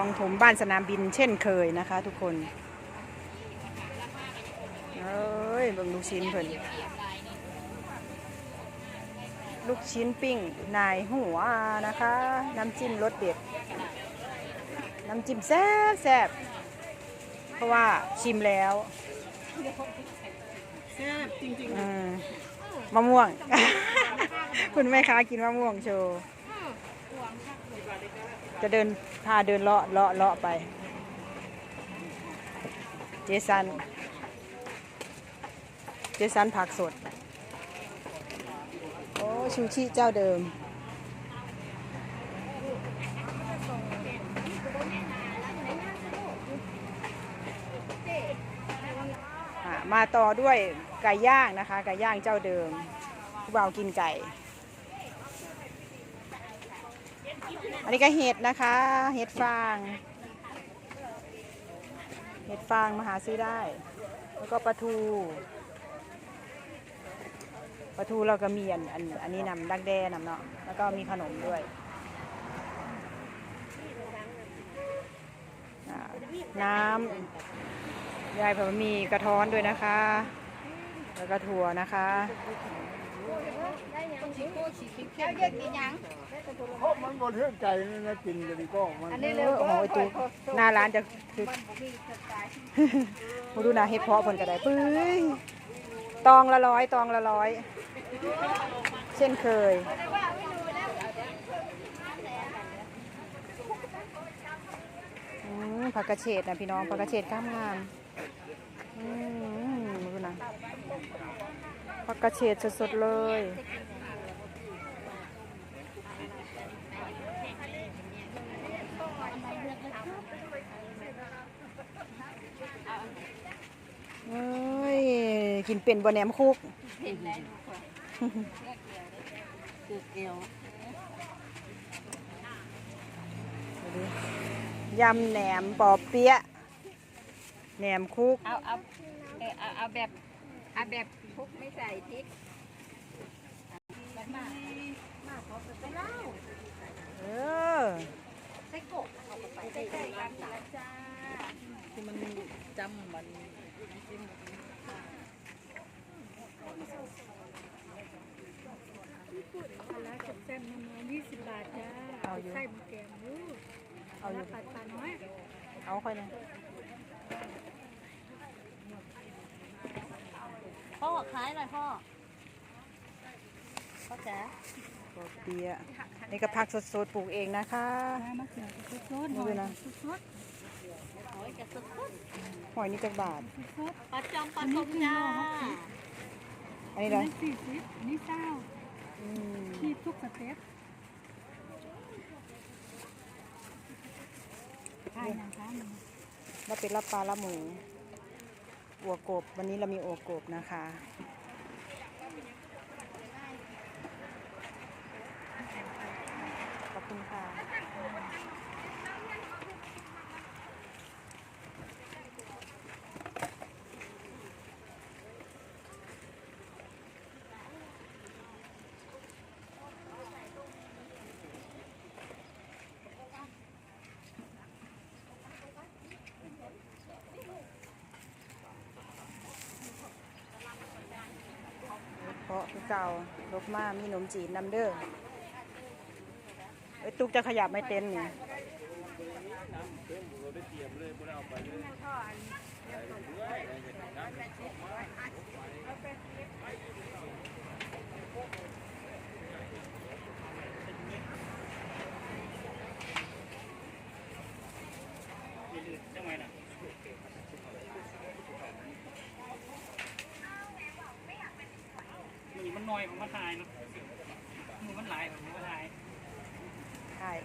องถมบ้านสนามบินเช่นเคยนะคะ ทุกคนเอ้ยเบิ่งลูกชิ้นเพิ่นลูกชิ้นปิ้ง นายหัวนะคะ น้ำจิ้มรสเด็ด น้ำจิ้มแซ่บแซ่บเพราะว่าชิมแล้วแซ่บจริงอืมมะม่วง คุณแม่ค้ากินมะม่วงโชว์ จะเดินพาเดินเลาะเลาะเลาะไป เจสัน เจสันผักสด โอ้ชูชิเจ้าเดิมมาต่อด้วยไก่ย่างนะคะไก่ย่างเจ้าเดิมผู้บ่าวกินไก่ อันนี้ก็เห็ดนะคะ เห็ดฟาง เห็ดฟางมาหาซื้อได้ แล้วก็ปลาทูปลาทูเราก็มีอันอันอันนี้นำดักแด้นำเนาะ แล้วก็มีขนมด้วยน้ำยายผมมีกระท้อนด้วยนะคะ แล้วก็ถั่วนะคะ เพราะมันบนเทือกใจนี่นะกินกันดีก็มันเออโอ้โหไอ้ตุ๊กหน้าร้านจะคือมาดูนะเฮ็ดเพาะเพิ่นก็ได้ปื้ยตองละร้อยตองละร้อย เช่นเคยอืมผักกระเฉดนะพี่น้องผักกระเฉดก้ามงามอืมมาดูนะผักกระเฉดสดๆเลย เอ้ย กินเป็นบะแหนมคุกคือเอวยำแหนมปอเปี๊ยะแหนมคุก เอาเอาเออเอาเอาแบบเอาแบบพลุกไม่ใส่พริกเออคือมันจำมัน แล้วจับแซมน้อยยี่สิบบาทจ้าเอาอยู่ไข่มแกงลูกเอาอยู่ปัดปันน้อยเอาค่อยนะพ่อขายหน่อยพ่อพ่อจ๋าปอเปี๊ยะนี่ก็ผักสดๆปลูกเองนะคะมะเขือสดสดนี่ด้วยนะสดสดโอ้ยกระสุนหอยนี่จักบาทสดปลาจอมปลาทงจ้า อันนี้อัเลนยนี้สี่สิบอันนี้เก้าอืมที่ทุกสเต็ปใช่นะคะแล้วเป็นรับปลาละหมูอัวกบ วันนี้เรามีอัวกบนะคะขอบคุณค่ะาะคือเก่าลบมามีหนมจีนนำเด้อไอ้ตุ๊กจะขยับไม่เต็นนี่ อยผมมาถ่ายเนาะมือมันไหลผมมาถ่ายถ่าย